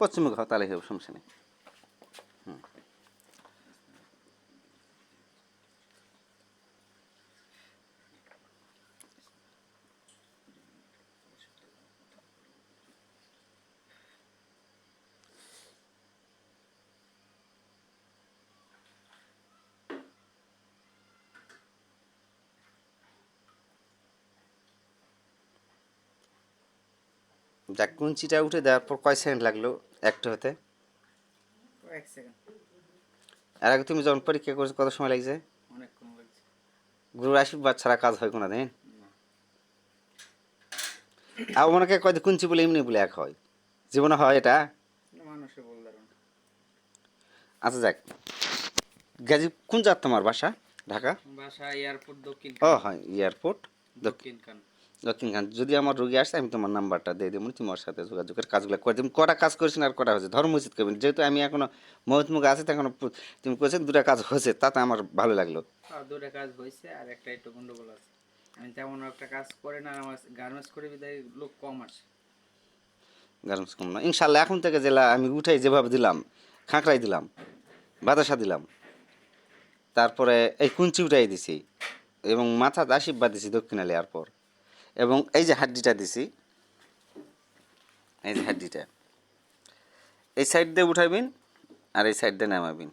পশ্চিমে ঘর তাহলে হবে সমস্যা নেই। যাক কুঞ্চিটা উঠে দেওয়ার পর কয় সেকেন্ড লাগল একটা হতে? আর আগে তুমি যখন পরীক্ষা করছ কত সময় লাগছে? গুরুর আশীর্বাদ ছাড়া কাজ হয় কোনো দিন? আর ওনাকে কয় কয় কুঞ্চি বলে এমনি বলে এক হয়। জীবনে হয় এটা? আচ্ছা যাক। গাজী কোন জাত তোমার বাসা? ঢাকা? বাসা এয়ারপোর্ট দক্ষিণ ও হয় এয়ারপোর্ট দক্ষিণ। কান দক্ষিণখান যদি আমার রোগী আসে আমি তোমার নাম্বারটা দিয়ে দেবো তোমার সাথে যোগাযোগের কাজগুলো করে দেবেন কটা কাজ করেছেন আর কটা হয়েছে? ধর্ম উচিত করবেন যেহেতু আমি এখনও মহৎমুখ আছে তখন তুমি করেছেন দুটা কাজ হয়েছে তাতে আমার ভালো লাগল। আর দুটা কাজ হয়েছে আর একটা একটু গন্ডগোল আছে। আমি তেমন একটা কাজ করে না আমার গার্মেন্টস করে বিদায় লোক কম আসে। গার্মেন্টস কম না। ইনশাল্লাহ এখন থেকে জেলা আমি উঠাই যেভাবে দিলাম খাঁকড়াই দিলাম বাতাসা দিলাম। তারপরে এই কুঞ্চি উঠাই দিছি এবং মাথা আশীর্বাদ দিছি দক্ষিণা লেয়ার পর। এবং এই যে হাড্ডিটা দিছি এই যে হাড্ডিটা এই সাইড দিয়ে উঠাইবেন আর এই সাইড দিয়ে নামাবেন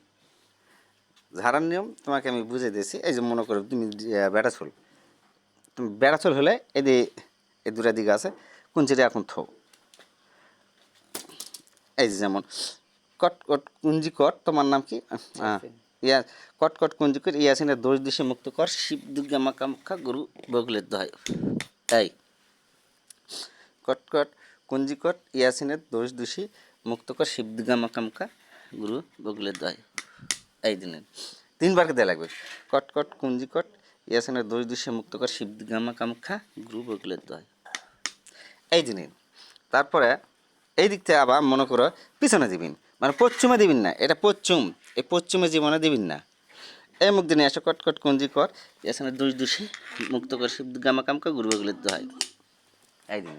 ঝাড়ার নিয়ম তোমাকে আমি বুঝে দিয়েছি এই যে মনে করো তুমি বেড়াছল তুমি বেড়াছল হলে এই যে এই দুটা দিকে আছে কুঞ্চিটা এখন থো এই যে যেমন কট কট কুঞ্জি কট তোমার নাম কি? ইয়া কট কট কুঞ্জি কট ইয়াসিনের দোষ দিশে মুক্ত কর শিব দুর্গা মাকা মুখা গুরু বগলের দয়। এই কটকট কুঞ্জিকট কুঞ্জি ইয়াসিনের দোষ দোষী, মুক্ত কর শিব দুর্গা গুরু বগলের দয়। এই দিনের। তিনবার দেওয়া লাগবে। কটকট কুঞ্জিকট কুঞ্জি ইয়াসিনের দোষ দোষী, মুক্ত কর শিব দুর্গা গুরু বগলের দয়। এই দিনের। তারপরে এই দিক থেকে আবার মনে করো, পিছনে দিবিন। মানে পশ্চিমে দিবিন না। এটা পশ্চিম। এই পশ্চিমে জীবনে দিবিন না। এই মুখ দিনে আসো, কট কট কঞ্জি কর। এখানে দুষ দোষে মুক্ত কর শিব গামা কামকা গুরু বগলের দোহাই এই দিন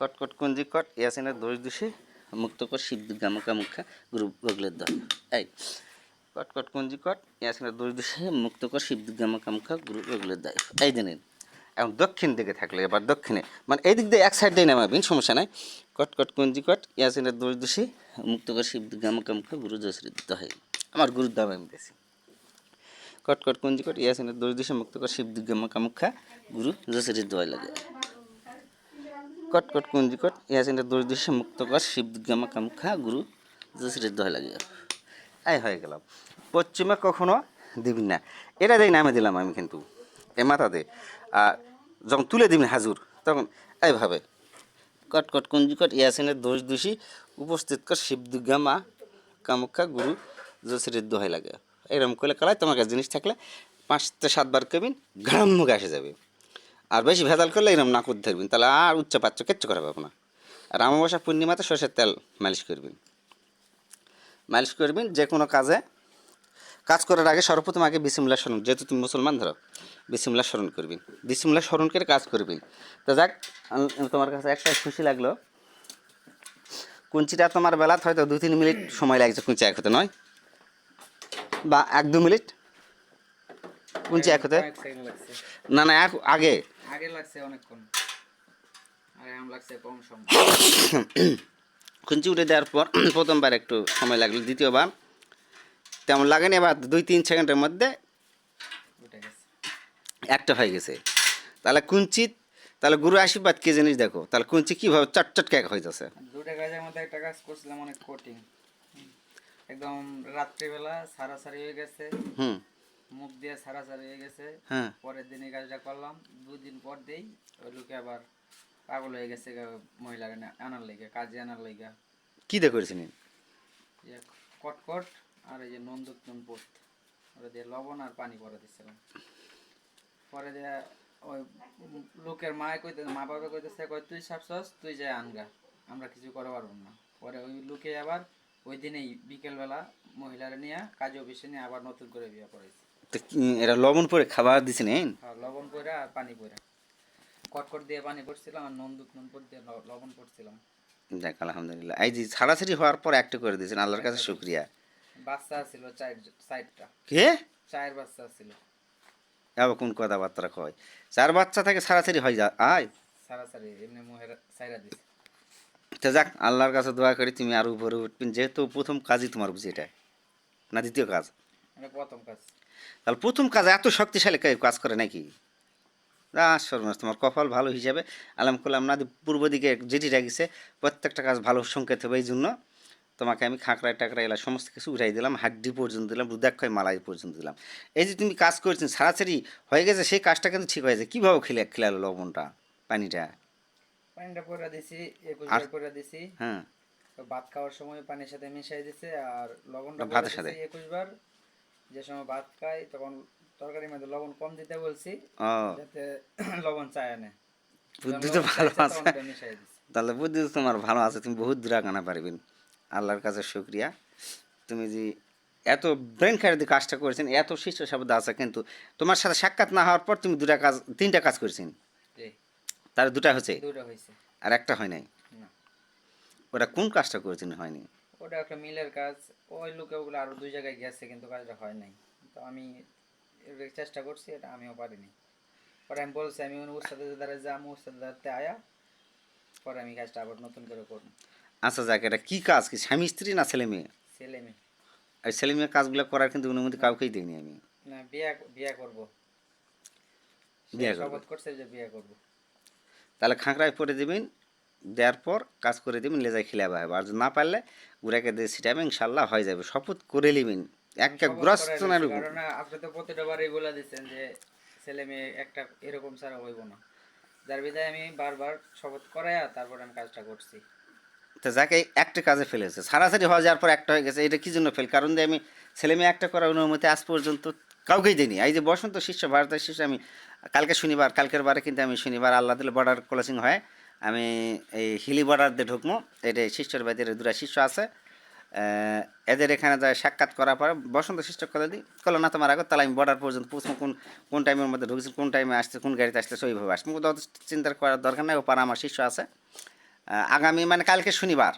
কট কট কঞ্জি কট ইয়াসিনের দোষ দোষে মুক্ত কর শিব গামা কামুখা গুরু বগলের দোহাই এই, কট কট কঞ্জি কট ইয়াসিনের দোষ দোষে মুক্ত কর শিব গামা কামুখা গুরু বগলের দোহাই এই দিনের এখন দক্ষিণ দিকে থাকলে, এবার দক্ষিণে মানে এই দিক দিয়ে এক সাইড দিয়ে নামাবেন, সমস্যা নাই। কট কট কঞ্জি কট ইয়াসিনের দোষ দোষী মুক্ত কর শিব গামা গামকামকা গুরু জশ্রিত হয়। আমার গুরুর দাম আমি দিয়েছি কট কুঞ্জিকট কঞ্জি কট ইয়াসিনের দোষ দোষী মুক্ত কর, শিব গামকামুখা গুরু জশ্রিত হয় লাগে। কটকট কুঞ্জিকট কঞ্জি কট ইয়াসিনের মুক্ত কর, শিব গামকামুখা গুরু জশ্রিত হয় লাগে। এই হয়ে গেলাম। পশ্চিমে কখনো দিবি না। এটা দেই নামে দিলাম আমি কিন্তু। এ মাথাতে আর যখন তুলে দিবেন হাজুর, তখন এইভাবে কট কট কুঞ্জি কট ইয়াসিনের দোষ দোষী উপস্থিত কর, শিব দুর্গা মা কামাখ্যা গুরু জসিরের দোহাই লাগে। এরকম করলে কালায় তোমার কাছে জিনিস থাকলে পাঁচ থেকে সাতবার কেবিন ঘাম মুখে আসে যাবে। আর বেশি ভেজাল করলে এরকম না করতে থাকবেন তাহলে আর উচ্চ পাচ্ছ কিচ্ছু করা পাবো না। আর আমাবস্যা পূর্ণিমাতে সর্ষের তেল মালিশ করবেন। মালিশ করবেন যে কোনো কাজে। কাজ করার আগে সর্বপ্রথম আগে বিসিমুল্লাহ স্মরণ, যেহেতু তুমি মুসলমান ধরো, বিসিমুল্লাহ স্মরণ করবেন। বিসিমুল্লাহ স্মরণ করে কাজ করবেন। তো যাক তোমার কাছে একটা খুশি লাগল। কুঞ্চিটা তোমার বেলা হয়তো দু তিন মিনিট সময় লাগছে, কুঞ্চি এক হতে নয়। বা এক দু মিনিট। কুঞ্চি এক হতে? না না এক আগে। আগে লাগছে অনেকক্ষণ। আর এখন লাগছে কম সময়। কুঞ্চি উঠে দেওয়ার পর প্রথমবার একটু সময় লাগল দ্বিতীয়বার। তেমন লাগেনি এবার দুই তিন সেকেন্ডের মধ্যে উঠে গেছে। একটা হয়ে গেছে। তাহলে কুঞ্চিত তাহলে গুরু আশীর্বাদ কে জিনিস দেখো? তাহলে কুঞ্চি কীভাবে চটচট কেক হয়ে যাচ্ছে দুটা কাজের মধ্যে একটা কাজ করছিলাম অনেক কঠিন। একদম রাত্রিবেলা সারাসারি হয়ে গেছে। হুম। মুখ দিয়ে সারাসারি হয়ে গেছে। হ্যাঁ। পরের দিন এই কাজটা করলাম। দুদিন পর দেই ওই লোকে আবার পাগল হয়ে গেছে মহিলাকে না- আনার লেগে কাজে আনার লেগে। কী দিয়ে করেছিলেন যে কটকট আর এই যে নন্দুক নুন পোত ওটা দিয়ে লবণ আর পানি পরে দিচ্ছিলাম পরে দিয়ে ওই লোকের মায় কইতে মা বাবা কইতেছে কই তুই সাপসস তুই যাই আনগা আমরা কিছু করতে পারব না। পরে ওই লোকে আবার ওই দিনেই বিকেলবেলা মহিলারা নিয়ে কাজ অফিসে নিয়ে আবার নতুন করে বিয়ে করেছে এরা লবণ পরে খাবার দিছেন আর লবণ পয়রা আর পানি পয়রা কটকট দিয়ে পানি পড়ছিলাম আর নন্দুক নুন পোত দিয়ে লবণ পড়ছিলাম। যাক আলহামদুলিল্লাহ। এই যে ছাড়াছাড়ি হওয়ার পর একটা করে দিয়েছেন আল্লাহর কাছে শুক্রিয়া। বাচ্চা ছিল চার চারটা। কে? চার বাচ্চা ছিল। আবার কোন কথাবার্তা কয়? চার বাচ্চা থেকে ছাড়াছাড়ি হয়ে যা আয়। সারাসারি এমনি মুহের সাইরা দিছে। তো যাক আল্লাহর কাছে দোয়া করি তুমি আরও উপরে উঠবেন যেহেতু প্রথম কাজই তোমার বুঝি এটা না দ্বিতীয় কাজ? প্রথম কাজ। তাহলে প্রথম কাজ এত শক্তিশালী কাজ করে নাকি? সর্বনাশ তোমার কপাল ভালো হিসাবে আলাম করলাম না পূর্ব দিকে যেটি রাখিছে প্রত্যেকটা কাজ ভালো সংকেত হবে এই জন্য। তোমাকে আমি খাঁকড়ায় টাকড়া এলা সমস্ত কিছু উঠাই দিলাম হাড্ডি পর্যন্ত দিলাম রুদাক্ষয় মালাই পর্যন্ত দিলাম। এই যে তুমি কাজ করছেন সারাসারি হয়ে গেছে সেই কাজটা কিন্তু ঠিক হয়েছে কীভাবে খেলে খেলালো লবণটা পানিটা? পানিটা পরে দিছি একুশ বার করে দিছি। হ্যাঁ। ভাত খাওয়ার সময় পানির সাথে মিশাই দিছে আর লবণটা ভাতের সাথে? একুশ বার। যে সময় ভাত খাই তখন তরকারির মধ্যে লবণ কম দিতে বলছি যাতে লবণ চায় না। বুদ্ধি তো ভালো আছে। তাহলে বুদ্ধি তো তোমার ভালো আছে তুমি বহুত দূর আগানা পারবেন। আল্লাহর কাছে শুক্রিয়া। তুমি যে এত ব্রেন দিয়ে কাজটা করেছেন এত শিষ্য শব্দ আছে কিন্তু তোমার সাথে সাক্ষাৎ না হওয়ার পর তুমি দুটা কাজ তিনটা কাজ করেছেন। তার দুটা হচ্ছে দুটো হয়েছে। আর একটা হয় নাই? না। ওটা কোন কাজটা করেছেন হয়নি? ওটা একটা মিলের কাজ। ওই লোকে ওগুলো আরও দুই জায়গায় গেছে কিন্তু কাজটা হয় নাই। তো আমি চেষ্টা করছি এটা আমিও পারিনি। পরে আমি বলছি আমি ওর উস্তাদের দ্বারা যাব উস্তাদের দ্বারাতে আয়া। পরে আমি কাজটা আবার নতুন করে করব। আচ্ছা যাক এটা কী কাজ? কি স্বামী স্ত্রী না ছেলে মেয়ে? ছেলে মেয়ে। এই ছেলে মেয়ে কাজগুলো করার কিন্তু অনুমতি কাউকেই দিইনি আমি। না বিয়া বিয়া করব। বিয়া করবে। শপথ করছে যে বিয়া করব। তাহলে খাঁকড়ায় পরে দেবেন দেওয়ার পর কাজ করে দেবেন লেজায় খিলাবা আর না পারলে গুড়াকে দিয়ে ছিটাবে ইনশাল্লাহ হয়ে যাবে। শপথ করে নেবেন। একটা শপথ গ্রস্ত আপনি তো প্রতিটা বারই বলে দিচ্ছেন যে ছেলে মেয়ে একটা এরকম ছাড়া হইব না। যার বিধায় আমি বারবার শপথ করাইয়া তারপর আমি কাজটা করছি। তো যাকে একটা কাজে ফেলেছে সারাসারি হয়ে যাওয়ার পর একটা হয়ে গেছে এটা কি জন্য ফেল? কারণ দিয়ে আমি ছেলে মেয়ে একটা করার অনুমতি আজ পর্যন্ত কাউকেই দিইনি। এই যে বসন্ত শিষ্য, ভারতের শিষ্য, আমি কালকে শনিবার, কালকের বারে কিন্তু আমি শনিবার আল্লাহ দিলে বর্ডার ক্রসিং হয়। আমি এই হিলি বর্ডার দিয়ে ঢুকবো। এটা শিষ্যর বাড়িতে দুটা শিষ্য আছে। এদের এখানে যায় সাক্ষাৎ করার পরে বসন্ত শিষ্য করে দিই। কলো না তোমার আগে তাহলে আমি বর্ডার পর্যন্ত পৌঁছবো, কোন কোন টাইমের মধ্যে ঢুকছি, কোন টাইমে আসছে, কোন গাড়িতে আসতেছে ওইভাবে আসব অত চিন্তা করার দরকার নেই ও পাড়া আমার শিষ্য আছে। আগামী মানে কালকে শনিবার,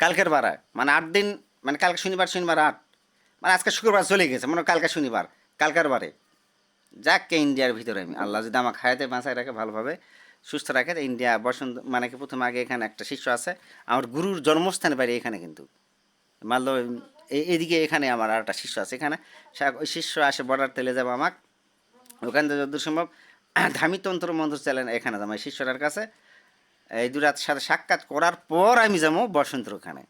কালকের বারে মানে আট দিন মানে কালকে শনিবার শনিবার আট মানে আজকে শুক্রবার চলে গেছে মানে কালকে শনিবার। কালকের বারে। যাকে ইন্ডিয়ার ভিতরে। আমি আল্লাহ যদি আমাকে খায়াতে বাঁচায় রাখে, ভালোভাবে সুস্থ রাখে ইন্ডিয়া বসন্ত মানে কি প্রথম আগে এখানে একটা শিষ্য আছে, আমার গুরুর জন্মস্থান বাড়ি এখানে কিন্তু। এই এদিকে এখানে আমার আর একটা শিষ্য আছে এখানে। ওই শিষ্য আসে বর্ডার তেলে যাব আমাক। ওখান থেকে যতদূর সম্ভব ধামিতন্ত্র মন্ত্র চালেন এখানে যাব শিষ্যটার কাছে। এই দুরাত সাথে সাক্ষাৎ করার পর আমি যাব বসন্তর ওখানে।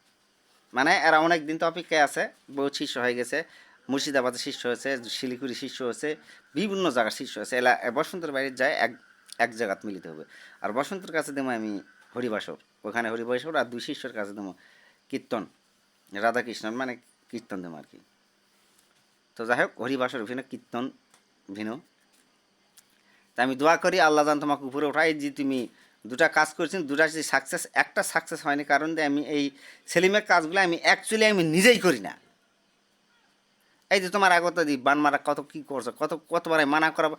মানে এরা অনেক দিন তো অপেক্ষায় আছে বহু শিষ্য হয়ে গেছে। মুর্শিদাবাদের শিষ্য হয়েছে, শিলিগুড়ি শিষ্য হয়েছে, বিভিন্ন জায়গার শিষ্য হয়েছে। এলা বসন্তর বাড়ির যায় এক এক জায়গাত মিলিত হবে। আর বসন্তর কাছে দেবো আমি হরিবাসর ওখানে হরিবাসর আর দুই শিষ্যর কাছে দেবো কীর্তন। রাধাকৃষ্ণন মানে কীর্তন দেবো আর কি। তো যাই হোক হরিবাসর ভিন্ন কীর্তন ভিন্ন তা আমি দোয়া করি আল্লাহ জান তোমাকে উপরে ওঠাই যে তুমি দুটা কাজ করেছেন, দুটা যদি সাকসেস একটা সাকসেস হয়নি, কারণ আমি এই সেলিমের কাজগুলো আমি অ্যাকচুয়ালি আমি নিজেই করি না। এই যে তোমার আগত দি বান মারা কত কী করছ? কত কতবার মানা করাবো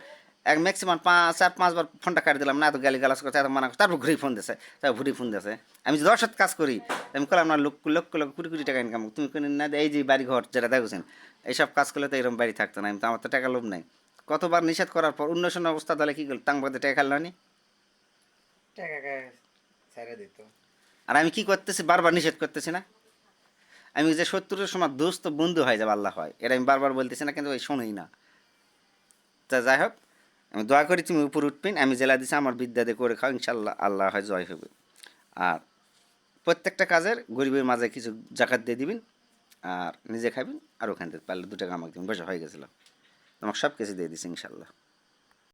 এক ম্যাক্সিমাম পাঁচ চার পাঁচবার ফোনটা কাটি দিলাম না এত গালি গালাস করছে এত মানা করছে তারপর ঘুরে ফোন দিছে তারপর ঘুরে ফোন দিছে। আমি যে দশ হাত কাজ করি আমি করলাম না লক্ষ লক্ষ লক্ষ কোটি কোটি টাকা ইনকাম তুমি কোনো না এই যে বাড়ি ঘর যেটা দেখছেন এইসব কাজ করলে তো এরকম বাড়ি থাকতো না। আমি তো আমার তো টাকা লোভ নাই। কতবার নিষেধ করার পর উন্নয়ন অবস্থা তাহলে কী করল? তাঙ্গবাদে টাকা খেলো নি? টাকা দিত? আর আমি কি করতেছি? বারবার নিষেধ করতেছি না? আমি যে সত্তরের সময় দোস্ত বন্ধু হয়ে যাবে, আল্লাহ হয়। এটা আমি বারবার বলতেছি না, কিন্তু ওই শোনোই না। তা যাই হোক, আমি দোয়া করি তুমি উপর উঠবেন, আমি জেলা দিছি, আমার বিদ্যা দিয়ে করে খাও ইনশাল্লাহ আল্লাহ হয়, জয় হবে। আর প্রত্যেকটা কাজের গরিবের মাঝে কিছু জাকাত দিয়ে দিবেন, আর নিজে খাবেন, আর ওখান থেকে পারলে দু টাকা আমাকে দিন বসে হয়ে গেছিল তোমাকে সব কিছু দিয়ে দিছি ইনশাল্লাহ